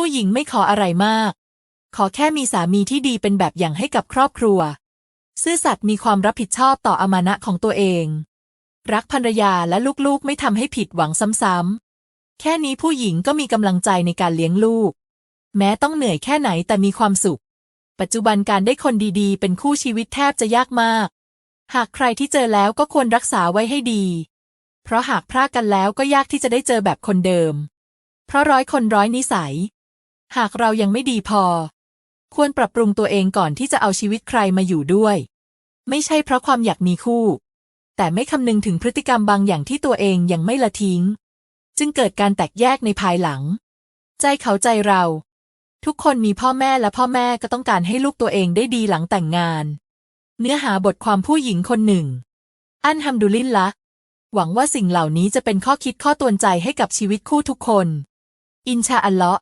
ผู้หญิงไม่ขออะไรมาก ขอแค่มีสามีที่ดีเป็นแบบอย่างให้กับครอบครัว ซื่อสัตย์มีความรับผิดชอบต่ออามานะของตัวเอง รักภรรยาและลูกๆไม่ทำให้ผิดหวังซ้ำๆ แค่นี้ผู้หญิงก็มีกำลังใจในการเลี้ยงลูก แม้ต้องเหนื่อยแค่ไหนแต่มีความสุข ปัจจุบันการได้คนดีๆ เป็นคู่ชีวิตแทบจะยากมาก หากใครที่เจอแล้วก็ควรรักษาไว้ให้ดี เพราะหากพรากกันแล้วก็ยากที่จะได้เจอแบบคนเดิม เพราะร้อยคนร้อยนิสัย หากเรายังไม่ดีพอ ควรปรับปรุงตัวเองก่อนที่จะเอาชีวิตใครมาอยู่ด้วย ไม่ใช่เพราะความอยากมีคู่ แต่ไม่คำนึงถึงพฤติกรรมบางอย่างที่ตัวเองยังไม่ละทิ้ง จึงเกิดการแตกแยกในภายหลัง ใจเขาใจเรา ทุกคนมีพ่อแม่และพ่อแม่ก็ต้องการให้ลูกตัวเองได้ดีหลังแต่งงาน เนื้อหาบทความผู้หญิงคนหนึ่ง อันฮัมดุลิลละหวังว่าสิ่งเหล่านี้จะเป็นข้อคิดข้อตือนใจให้กับชีวิตคู่ทุกคน อินชาอัลเลาะ